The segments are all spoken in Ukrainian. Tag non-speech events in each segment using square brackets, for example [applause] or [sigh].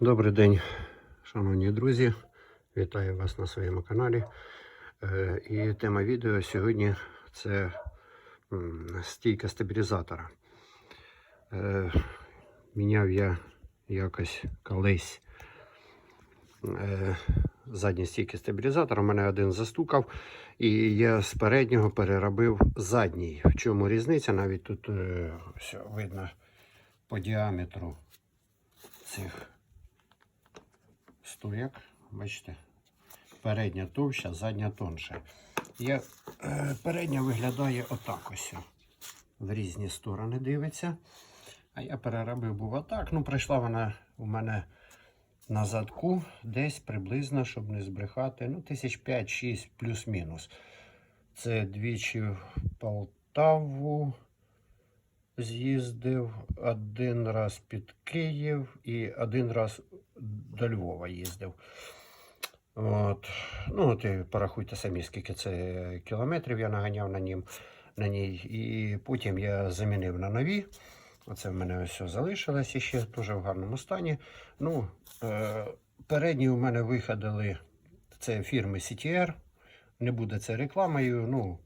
Добрий день, шановні друзі. Вітаю вас на своєму каналі. Е, І тема відео сьогодні це стійка стабілізатора. Е, Міняв я якось колись е, задні стійки стабілізатора. У мене один застукав, і я з переднього переробив задній. В чому різниця? Навіть тут е, ось видно по діаметру цих стояк, бачите, передня товща, задня тонша. Я, е, передня виглядає отак ось. В різні сторони дивиться. А я переробив був отак. Ну, прийшла вона у мене на задку десь приблизно, щоб не збрехати. Ну, тисяч 5-6 плюс-мінус. Це двічі в Полтаву з'їздив, один раз під Київ і один раз до Львова їздив. От. Ну, от і порахуйте самі, скільки це кілометрів я наганяв на, нім, на ній. І потім я замінив на нові. Оце в мене все залишилось ще дуже в гарному стані. Ну, е, передні у мене виходили це фірми CTR. Не буде це рекламою. Ну,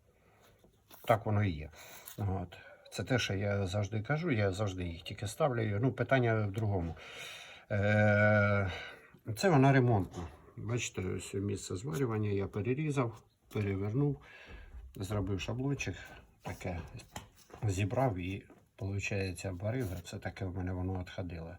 так воно і є. От. Це те, що я завжди кажу, я завжди їх тільки ставлю. Ну, питання в другому. Е, це вона ремонтна. Бачите, ось місце зварювання я перерізав, перевернув, зробив шаблончик, таке зібрав і, виходить, барига. Це таке в мене воно відходило.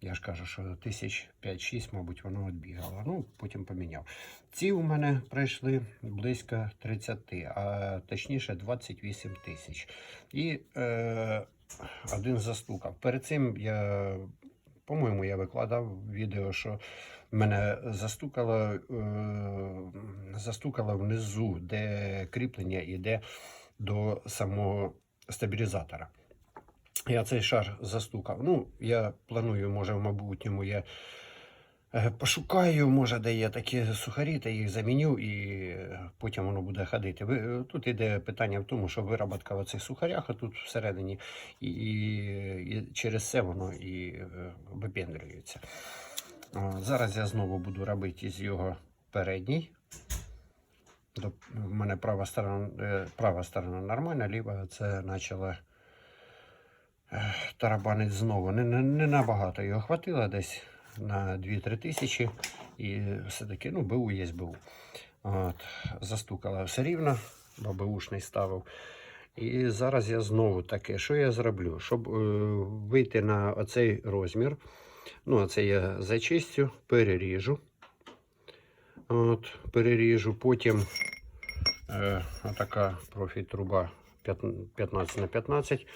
Я ж кажу, що тисяч 5-6, мабуть, воно відбігало. Ну, потім поміняв. Ці у мене прийшли близько 30, а точніше 28 тисяч. І е, один застукав. Перед цим я, по-моєму, я викладав відео, що мене застукало, е, застукало внизу, де кріплення йде до самого стабілізатора. Я цей шар застукав. Ну, я планую, може, в майбутньому я пошукаю, може, де є такі сухарі, та їх заміню і е, потім воно буде ходити. Е, тут іде питання в тому, що вироботка в цих сухарях, а тут всередині, і, і, через це воно і е, випендрюється. Зараз я знову буду робити з його передній. В мене права сторона, е, права сторона нормальна, ліва це почала е, тарабанить знову. Не, не, не набагато його хватило, десь на 2-3 тисячі. І все-таки, ну, БУ є БУ. От, застукала все рівно, бо БУшний ставив. І зараз я знову таке, що я зроблю? Щоб е, вийти на оцей розмір, ну, оце я зачистю, переріжу. От, переріжу, потім е, отака профіль-труба 15 на 15.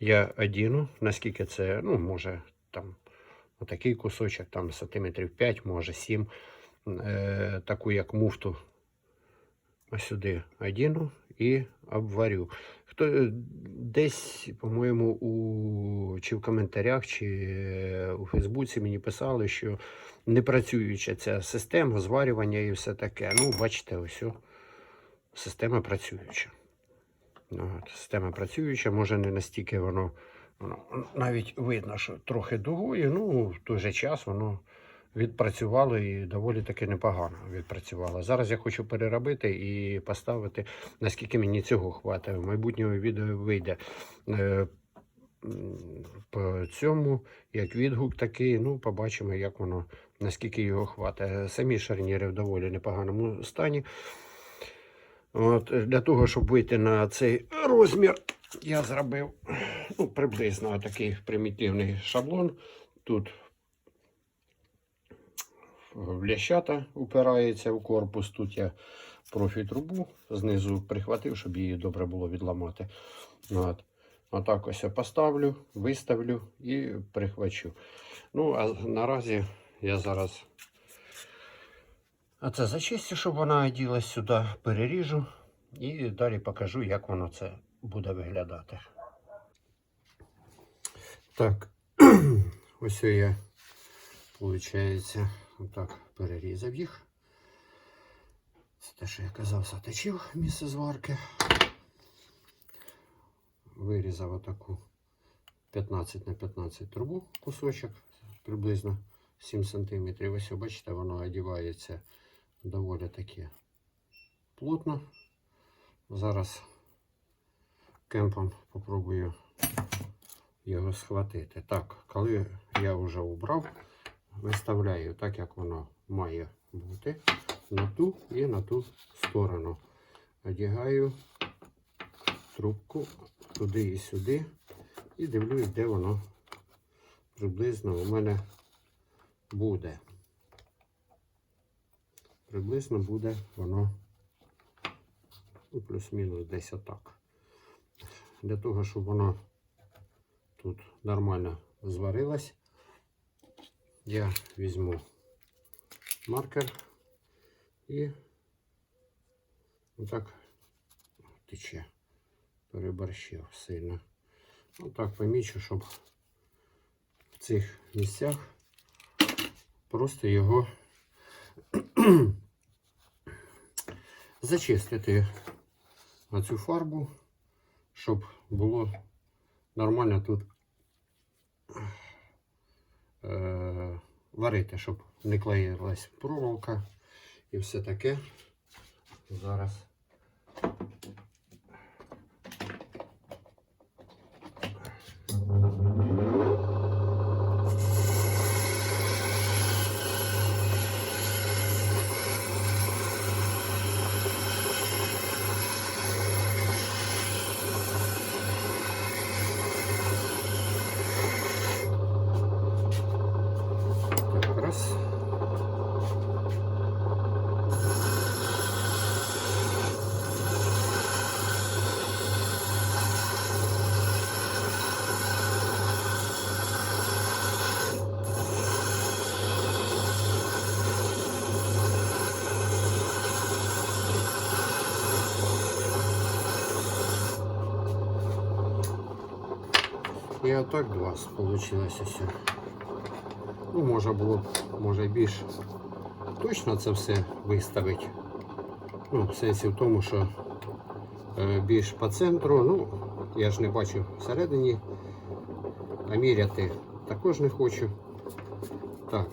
Я одіну, наскільки це, ну, може, там отакий кусочок, там сантиметрів 5, може 7. Е, таку як муфту ось сюди одіну і обварю. Хто е, десь, по-моєму, у чи в коментарях, чи е, у Фейсбуці мені писали, що не працююча ця система зварювання і все таке. Ну, бачите, ось система працююча. Ну, От, система працююча, може не настільки воно навіть видно, що трохи дугує, ну в той же час воно відпрацювало і доволі таки непогано відпрацювало. Зараз я хочу переробити і поставити, наскільки мені цього хватить. В майбутньому відео вийде е, по цьому, як відгук такий, ну побачимо, як воно, наскільки його хватить. Самі шарніри в доволі непоганому стані. От, для того, щоб вийти на цей розмір, я зробив ну, приблизно такий примітивний шаблон. Тут лящата упирається в корпус. Тут я профіль трубу знизу прихватив, щоб її добре було відламати. От. Отак ось я поставлю, виставлю і прихвачу. Ну, а наразі я зараз а це зачистю, щоб вона оділась сюди, переріжу і далі покажу, як воно це буде виглядати. Так, [clears throat] ось я, виходить, отак перерізав їх. Це те, що я казав, заточив місце зварки. Вирізав отаку 15 на 15 трубу кусочок, приблизно 7 см. Ось бачите, воно одівається доволі таки плотно. Зараз кемпом попробую його схватити. Так, коли я вже убрав, виставляю так, як воно має бути, на ту і на ту сторону. Одягаю трубку туди і сюди і дивлюсь, де воно приблизно у мене буде. Приблизно буде воно ну, плюс-мінус десь отак. Для того, щоб воно тут нормально зварилось, я візьму маркер і отак тече. Переборщив сильно. Отак помічу, щоб в цих місцях просто його [clears throat] зачистити на цю фарбу, щоб було нормально тут е, варити, щоб не клеїлась проволока і все таке. Зараз. Так, раз. І отак два вийшло все. Ну, може було може більш точно це все виставити. Ну, в сенсі в тому, що е, більш по центру, ну, я ж не бачу всередині, а міряти також не хочу. Так,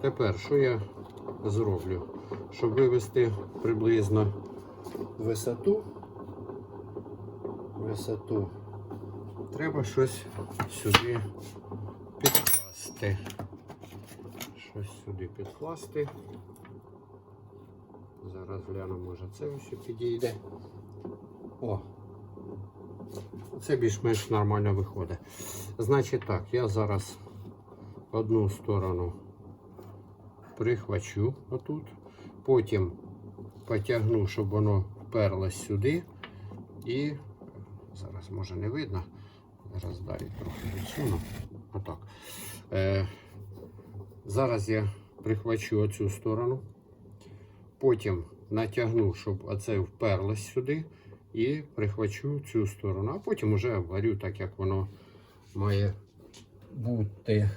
тепер що я зроблю? Щоб вивести приблизно висоту, висоту, треба щось сюди підкласти. Щось сюди підкласти. Зараз гляну, може це ось підійде. О! Це більш-менш нормально виходить. Значить так, я зараз одну сторону прихвачу отут, потім потягну, щоб воно вперлось сюди. І зараз може не видно. Зараз далі трохи відсуну. Отак. Е, зараз я прихвачу оцю сторону, потім натягну, щоб оце вперлось сюди, і прихвачу цю сторону, а потім вже варю так, як воно має бути.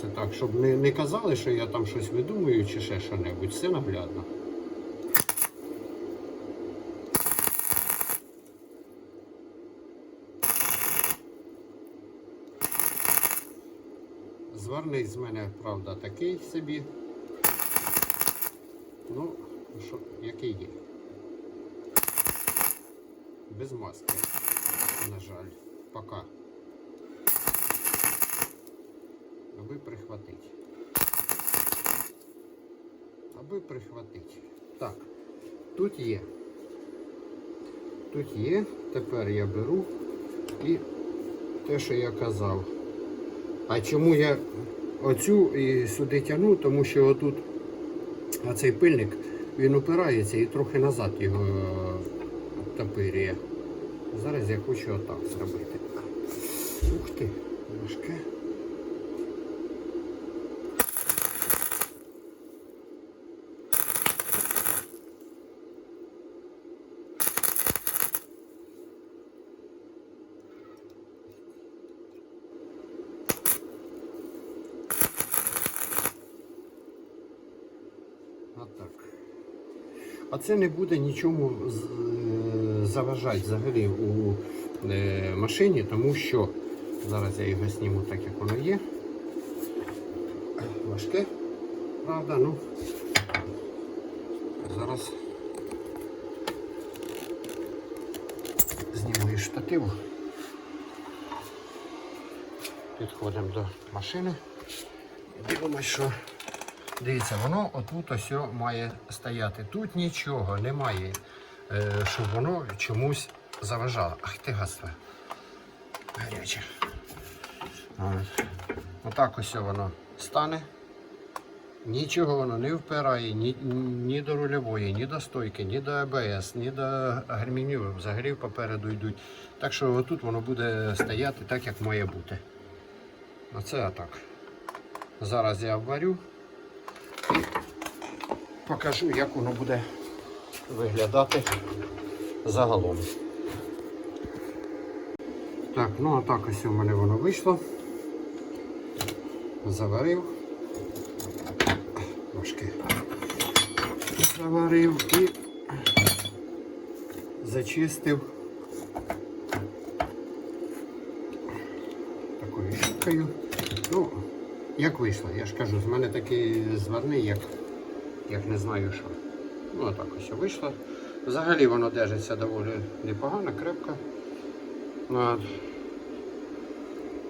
Це так, щоб не, не казали, що я там щось видумую чи ще що-небудь. Все наглядно. Зварний з мене, правда, такий собі. Ну, що, який є. Без маски, на жаль, пока. Аби прихватить. Аби прихватить. Так, тут є. Тут є. Тепер я беру і те, що я казав. А чому я оцю і сюди тягну? Тому що отут цей пильник він опирається і трохи назад його е, топирює. Зараз я хочу отак зробити. Ух ти, важке. Отак. А це не буде нічому е, заважати взагалі у е, машині, тому що зараз я його зніму так, як воно є. Важке, правда, ну зараз зніму із штативу. Підходимо до машини. І дивимося, що дивіться, воно отут ось має стояти. Тут нічого немає, е, щоб воно чомусь заважало. Ах ти гаства. Гаряче. Отак ось воно стане. Нічого воно не впирає ні, ні до рульової, ні до стойки, ні до АБС, ні до гармінів. Взагалі попереду йдуть. Так що отут воно буде стояти так, як має бути. Оце отак. Зараз я обварю покажу, як воно буде виглядати загалом. Так, ну а так ось у мене воно вийшло. Заварив. Важке. Заварив і зачистив такою щіткою. Ну, як вийшло, я ж кажу, з мене такий зварний, як, як не знаю що. Ну, отак ось вийшло. Взагалі воно держиться доволі непогано, крепко. От.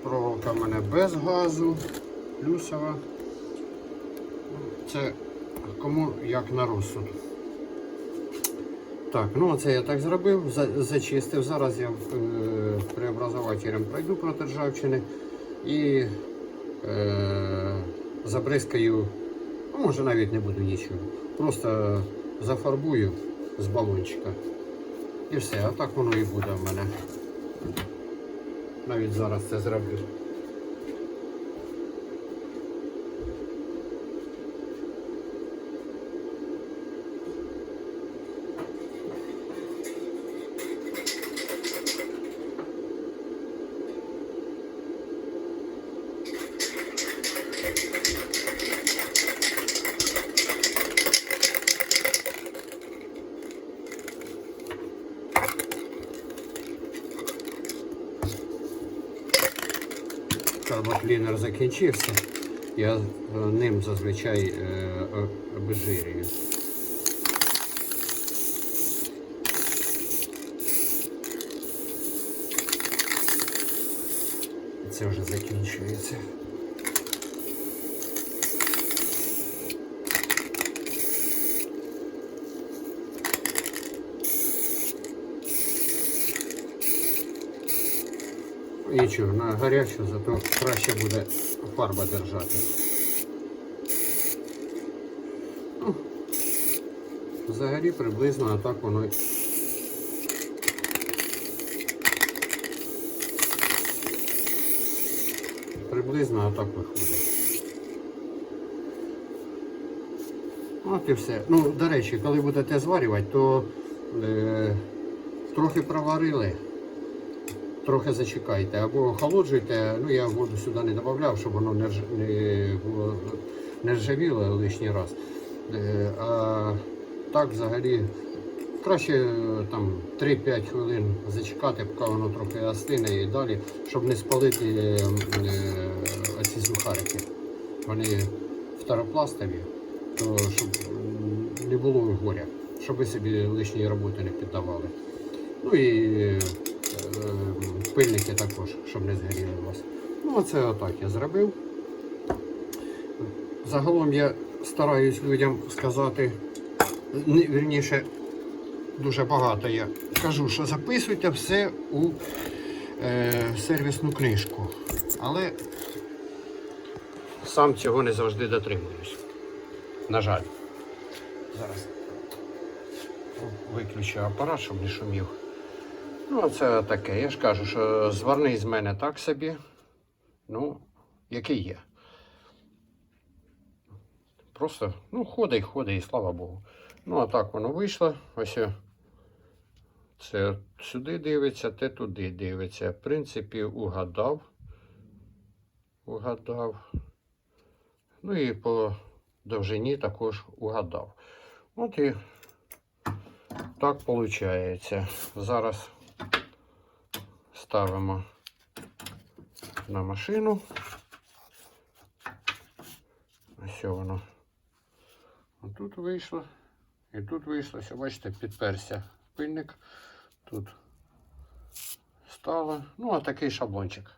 Проволока в мене без газу, плюсова. Це кому як на розсуд. Так, ну оце я так зробив, за- зачистив. Зараз я е, преобразователем пройду проти ржавчини і е, забризкаю, а може навіть не буду нічого. Просто зафарбую з балончика. І все, а так воно і буде в мене. Навіть зараз це зроблю. Карбоклінер закінчився. Я е, ним зазвичай е, обезжирюю. Це вже закінчується. Нічого, на гарячу, зато краще буде фарба держати. Ну, взагалі приблизно а так воно. Приблизно а так виходить. От і все. Ну, до речі, коли будете зварювати, то е, трохи проварили трохи зачекайте. Або охолоджуйте, ну я воду сюди не додавав, щоб воно не, не, було... не ржавіло лишній раз. Е, А так взагалі краще е, там 3-5 хвилин зачекати, поки воно трохи остине і далі, щоб не спалити е, оці сухарики. Вони второпластові, то щоб не було горя, щоб ви собі лишньої роботи не піддавали. Ну і пильники також, щоб не згоріли вас. Ну, оце отак я зробив. Загалом я стараюсь людям сказати, вірніше, дуже багато я кажу, що записуйте все у е, сервісну книжку. Але сам цього не завжди дотримуюсь. На жаль. Зараз виключу апарат, щоб не шумів. Ну, це таке. Я ж кажу, що зварний з мене так собі. Ну, який є. Просто, ну, ходить, ходить, і слава Богу. Ну, а так воно вийшло. Ось це сюди дивиться, те туди дивиться. В принципі, угадав. Угадав. Ну і по довжині також угадав. От і так виходить. Зараз ставимо на машину. Ось воно. Тут вийшло. І тут вийшло, все, бачите, підперся пильник. Тут стало. Ну, а такий шаблончик.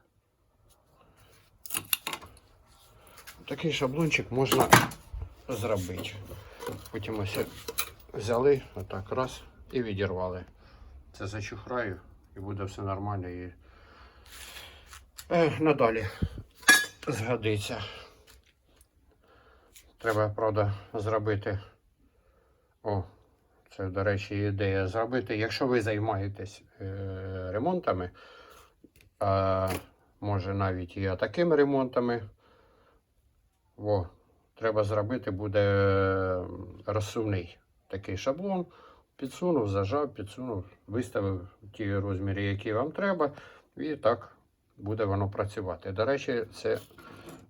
Такий шаблончик можна зробити. Потім ось взяли, отак раз і відірвали. Це зачухраю і буде все нормально і е, надалі згодиться. Треба, правда, зробити. О, це, до речі, ідея зробити. Якщо ви займаєтесь е, ремонтами, а може навіть і такими ремонтами, о, треба зробити буде розсувний такий шаблон. Підсунув, зажав, підсунув, виставив ті розміри, які вам треба, і так буде воно працювати. До речі, це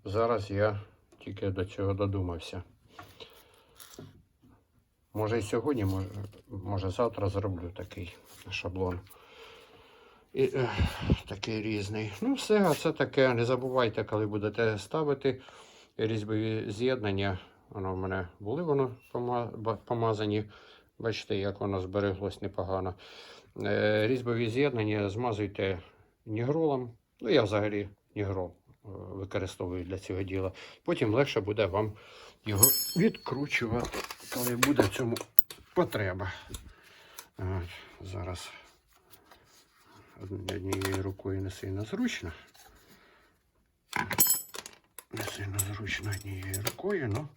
зараз я тільки до цього додумався. Може і сьогодні, може, може завтра зроблю такий шаблон. І, е, такий різний. Ну, все, а це таке. Не забувайте, коли будете ставити різьбові з'єднання. Воно в мене були воно помазані. Бачите, як воно збереглось непогано. Е, різьбові з'єднання змазуйте нігролом. Ну, я взагалі нігрол е, використовую для цього діла. Потім легше буде вам його відкручувати, коли буде в цьому потреба. От, зараз однією рукою не сильно зручно. Не сильно зручно однією рукою, ну.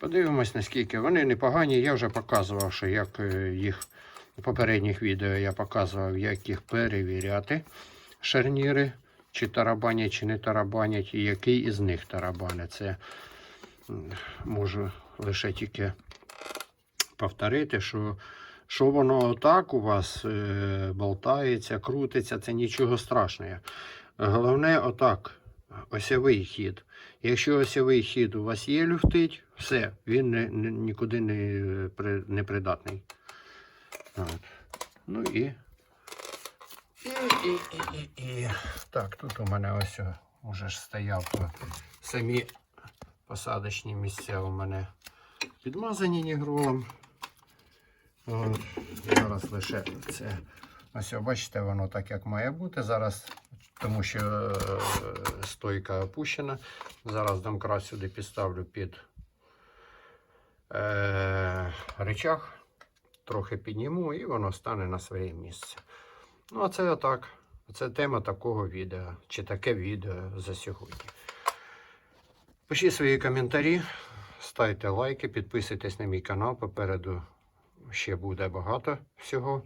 Подивимось, наскільки вони непогані. Я вже показував, що як е, їх у попередніх відео я показував, як їх перевіряти. Шарніри, чи тарабанять, чи не тарабанять, і який із них тарабанить. Це можу лише тільки повторити, що, що воно так у вас е, болтається, крутиться, це нічого страшного. Головне, отак, осьовий хід. Якщо осьовий хід у вас є люфтить, все, він не, не- нікуди не, не придатний. От. Ну і. І, і, і, і, і. Так, тут у мене ось уже ж стояв самі посадочні місця у мене підмазані нігролом. От. Зараз лише це. Ось, бачите, воно так як має бути. Зараз, тому що е, стойка опущена. Зараз домкрат сюди підставлю під е, речах, трохи підніму і воно стане на своє місце. Ну, а це отак. Це тема такого відео, чи таке відео за сьогодні. Пишіть свої коментарі, ставте лайки, підписуйтесь на мій канал. Попереду ще буде багато всього.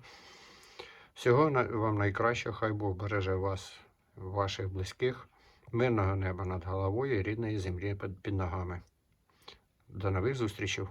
Всього вам найкращого, хай Бог береже вас, ваших близьких, мирного неба над головою і рідної землі під ногами. До нових зустрічей!